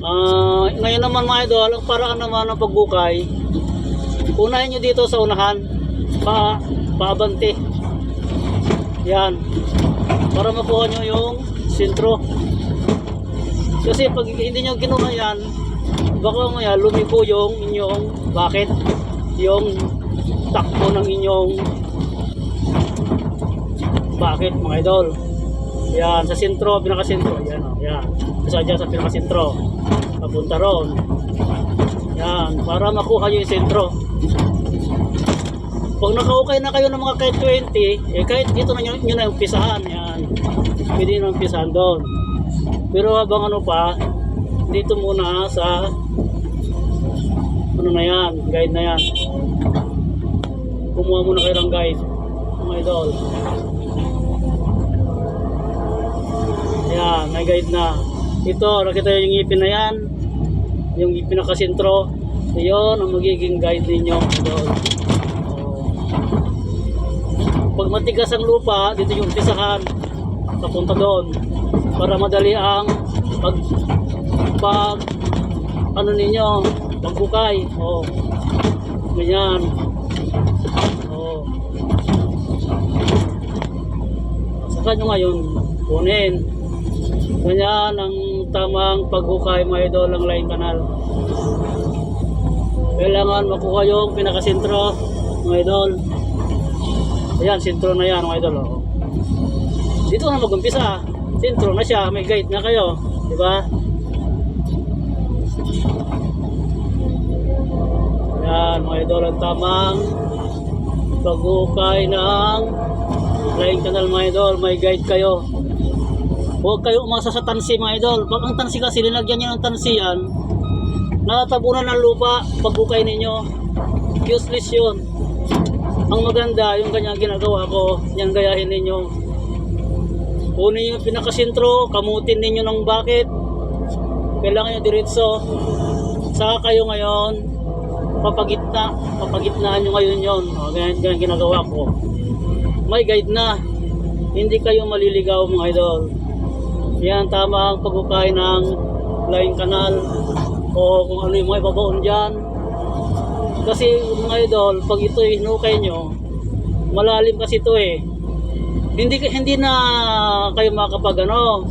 Ah, ngayon naman mga idol, ang paraan naman ng pagbukay, unahin nyo dito sa unahan, pa, paabante. Yan. Para makuha nyo yung sintro. Kasi pag hindi nyo kinuha yan, baka maya lumiko yung inyong bakit yung takbo ng inyong bakit mga idol. Yan, sa sentro, pinakasentro. Yan, oh, yan. Isa dyan sa pinakasentro. Papunta ron. Yan, para makuha yung sentro. Pag nakaukay na kayo ng mga kahit 20, eh kahit dito na nyo, nyo na umpisahan. Yan. Pwede nyo umpisahan doon. Pero habang ano pa, dito muna sa ano na yan, guide na yan. Kumuha muna kayo ng guide. Mga idol. Yan, may guide na. Ito, nakita yung ngipin na yan. Yung ngipin na kasintro. Yun ang magiging guide ninyo. Idol. Oh. Pag matigas ang lupa, dito yung umpisahan. Papunta doon. Para madali ang pag pag ano ninyo, pagbukay. Oh. Ganyan. Oh. Saka nyo ngayon, kunin. Ganyan ang tamang paghukay mga idol ng line canal. Kailangan makuha yung pinakasentro mga idol. Ayan, sentro na yan mga idol. Oh. Dito na mag-umpisa. Sentro na siya, may guide na kayo. Di ba? Yan, mga idol, ang tamang paghukay ng line canal mga idol. May guide kayo. Huwag kayo umasa sa tansi mga idol. Pag ang tansi kasi linagyan nyo ng tansiyan, nakatabunan ng lupa paghukay ninyo. Useless yun. Ang maganda, yung kanyang ginagawa ko, yan gayahin ninyo. Kunin yung pinakasintro, kamutin ninyo ng bakit. Kailangan nyo diretso. Saka kayo ngayon, papagitna. Papagitnaan nyo ngayon yon. O, ganyan, ganyan ginagawa ko. May guide na. Hindi kayo maliligaw mga idol. Yan, tama ang paghukay ng line canal o kung ano yung mga ibabaon dyan. Kasi mga idol, pag ito hinukay nyo, malalim kasi ito eh. Hindi hindi na kayo makapag ano.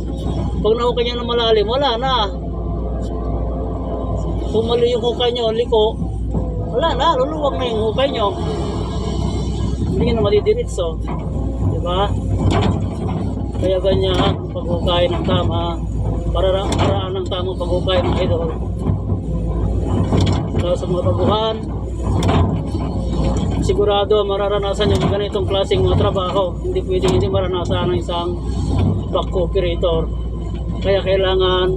Pag nahukay nyo na malalim, wala na. Kung mali yung hukay nyo, liko, wala na, luluwag na yung hukay nyo. Hindi nyo na madidiritso. Di ba? Kaya ganyan, paghukay ng tama, para paraan ng tamang paghukay ng idol. Kaya sa mga baguhan, sigurado mararanasan yung ganitong klaseng mga trabaho. Hindi pwedeng hindi maranasan ng isang back operator. Kaya kailangan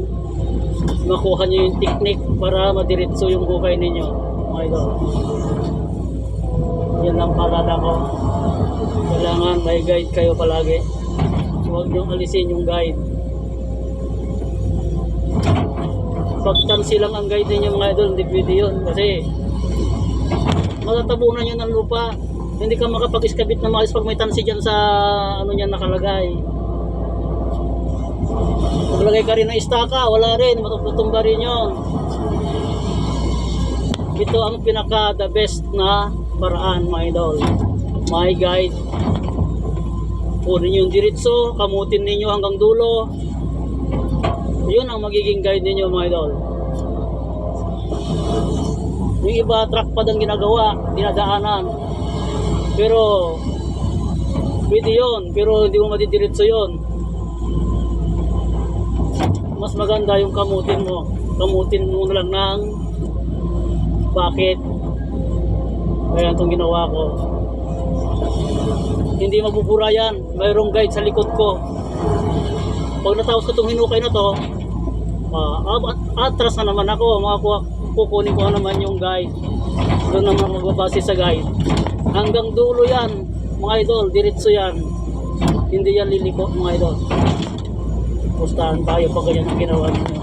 makuha nyo yung technique para madiretso yung hukay ninyo. Mga idol. Yan lang palala ko. Kailangan may guide kayo palagi. Huwag nyo alisin yung guide. Pag tansi lang ang guide ninyo mga idol, hindi pwede yun. Kasi matatabunan nyo ng lupa. Hindi ka makapag-iskabit na maayos pag may tansi dyan sa ano niyan nakalagay. Maglagay ka rin ng istaka, wala rin, matutumba rin yun. Ito ang pinaka the best na paraan mga idol. My guide. Kunin yung diritso, kamutin ninyo hanggang dulo. Yun ang magiging guide ninyo mga idol. Yung iba trackpad ang ginagawa, dinadaanan. Pero pwede yun, pero hindi mo madidiretso yun. Mas maganda yung kamutin mo. Kamutin mo na lang ng bakit. Kaya itong ginawa ko. Hindi mabubura yan. Mayroong guide sa likod ko. Pag natapos ko itong hinukay na to, at- atras na naman ako. Makakuha, kukunin ko na naman yung guide. Doon naman magbabase sa guide. Hanggang dulo yan, mga idol. Diretso yan. Hindi yan liliko, mga idol. Pustahan tayo pag ganyan ang ginawa ninyo.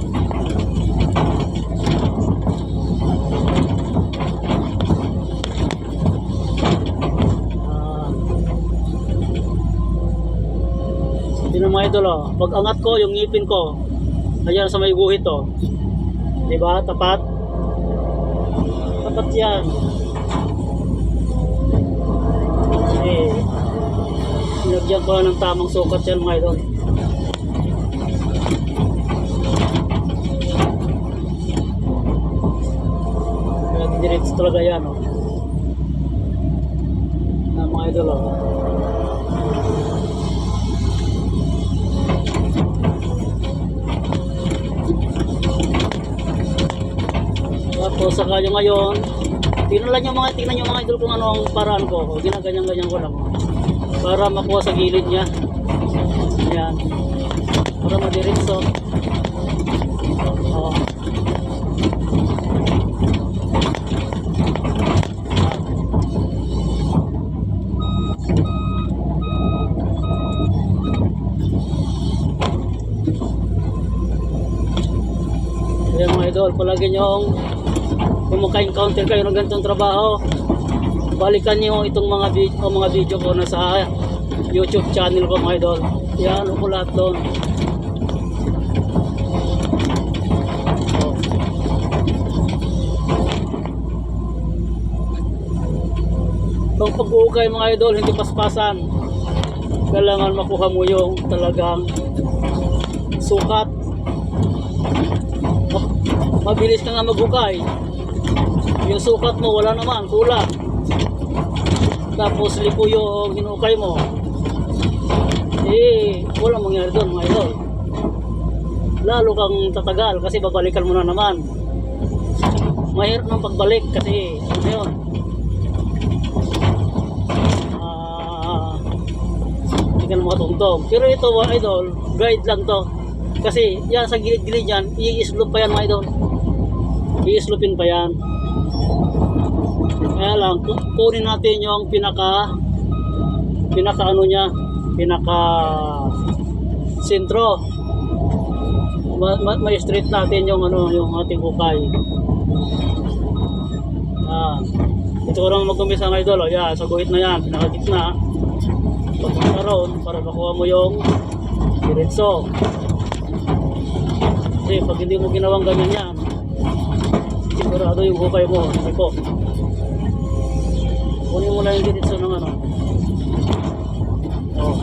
Yun ang mga idol oh. Pag angat ko, yung ngipin ko, ayan sa may guhit oh. Di ba? Tapat. Tapat yan. Eh, sinagyan ko ng tamang sukat yan mga idol. Diretso talaga yan, oh. Na mga idol, oh. Tapos sa kanya ngayon, tingnan lang yung mga tingnan yung mga idol kung ano ang paraan ko. O, Ginaganyan-ganyan ko lang. Para makuha sa gilid niya. Ayan. Para madiretso. Oo. Kaya mga idol, palagi nyong kung maka-encounter kayo ng ganitong trabaho, balikan niyo itong mga video, mga video ko na sa YouTube channel ko mga idol. Yan, ko lahat doon. Itong pag-uukay mga idol, hindi paspasan. Kailangan makuha mo yung talagang sukat. Ma- Mabilis ka nga maghukay. Yung sukat mo, wala naman, kulang. Tapos lipo yung hinukay mo. Eh, wala mangyari doon mga idol. Lalo kang tatagal kasi babalikan mo na naman. Mahirap ng pagbalik kasi ano yun. Ah, hindi ka na makatungtong. Pero ito mga idol, guide lang to. Kasi yan sa gilid-gilid yan, i-slope pa yan mga idol. I-slopein pa yan. Kaya lang, ku- kunin natin yung pinaka pinaka ano niya, pinaka sentro. Ma, ma, may straight natin yung ano, yung ating hukay. Ah, ito ko naman mag-umpisa ng idol. Oh, yan, sa guhit na yan, pinaka gitna. Papunta roon para makuha mo yung diretso. Kasi pag hindi mo ginawang ganyan yan, sigurado yung hukay mo, po. Kunin mo lang yung diretso ng ano. Oh.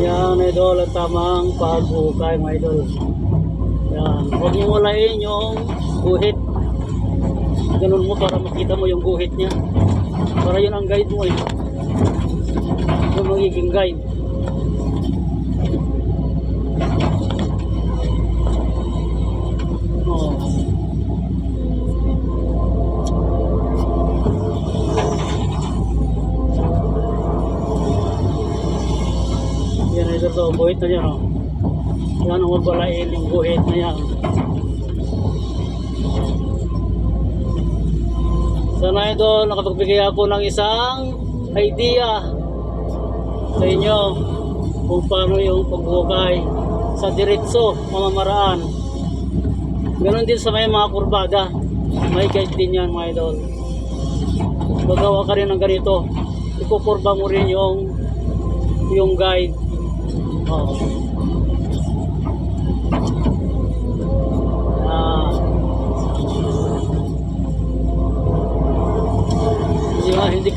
Yan, idol, ang tamang paghukay, mga idol. Yan, huwag niyo walain yung guhit. Ganun mo para makita mo yung guhit niya. Para yun ang guide mo eh. Yung magiging guide. Yan ito to, guhit na yan oh. Sana ito, nakapagbigay ako ng isang idea sa inyo kung paano yung paghukay sa diretso, mamamaraan. Ganon din sa may mga kurbada. May guide din yan mga idol. Magawa ka rin ng ganito. Ikukurba mo rin yung yung guide. Oo.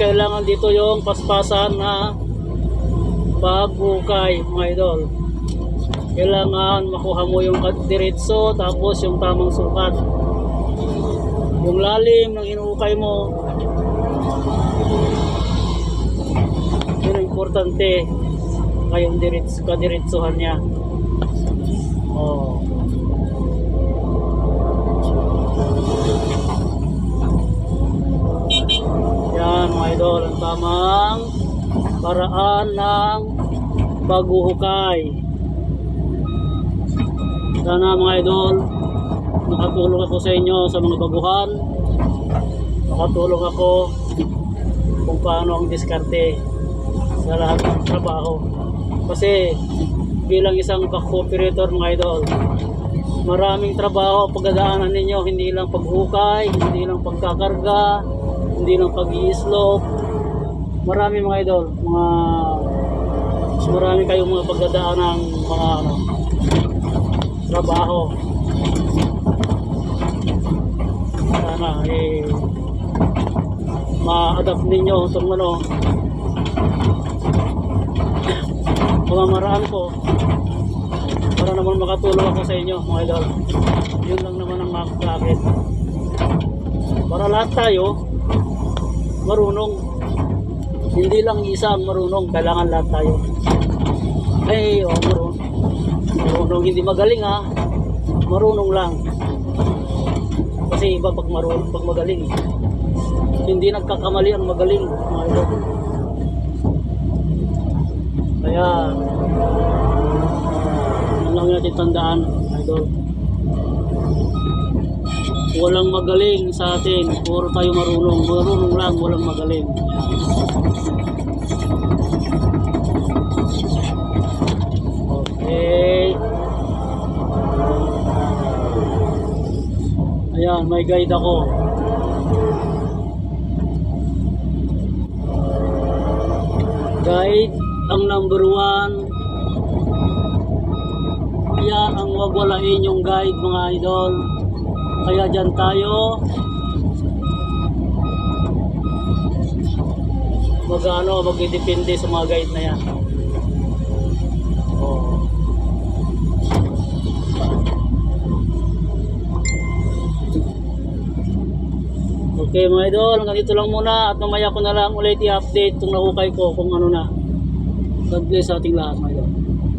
Kailangan dito yung paspasan na paghukay mga idol. Kailangan makuha mo yung diretso tapos yung tamang sukat. Yung lalim ng hinuhukay mo. Yun importante. Kayong diretso, kadiretsuhan niya. Oh. Yan mga idol, ang tamang paraan ng paghuhukay. Sana mga idol, nakatulong ako sa inyo sa mga baguhan. Nakatulong ako kung paano ang diskarte sa lahat ng trabaho. Kasi bilang isang back operator mga idol, Maraming trabaho pagdadaanan ninyo, hindi lang paghukay, hindi lang pagkakarga, hindi lang pag-i-slope. Marami mga idol, mga mas marami kayong mga pagdadaan ng mga ano, trabaho. Sana eh ma-adapt ninyo itong ano mga maraan ko para naman makatulong ako sa inyo mga idol yun lang naman ang makakakit para lahat tayo marunong. Hindi lang isa ang marunong kailangan lahat tayo. Ay oh, marunong. Marunong hindi magaling ha? Marunong lang. Kasi iba pag marunong pag magaling hindi nagkakamali ang magaling mga idol. Kaya lang natin tandaan idol walang magaling sa atin. Puro tayo marunong. Marunong lang walang magaling. Okay. Ayan may guide ako. Guide ang number one. Kaya ang wawalain yung guide mga idol kaya dyan tayo mag ano magdidepende sa mga guide na yan oh. Okay mga idol, hanggang dito lang muna at mamaya ko na lang ulit i-update itong nahukay ko kung ano na. God bless sa ating lahat mga idol.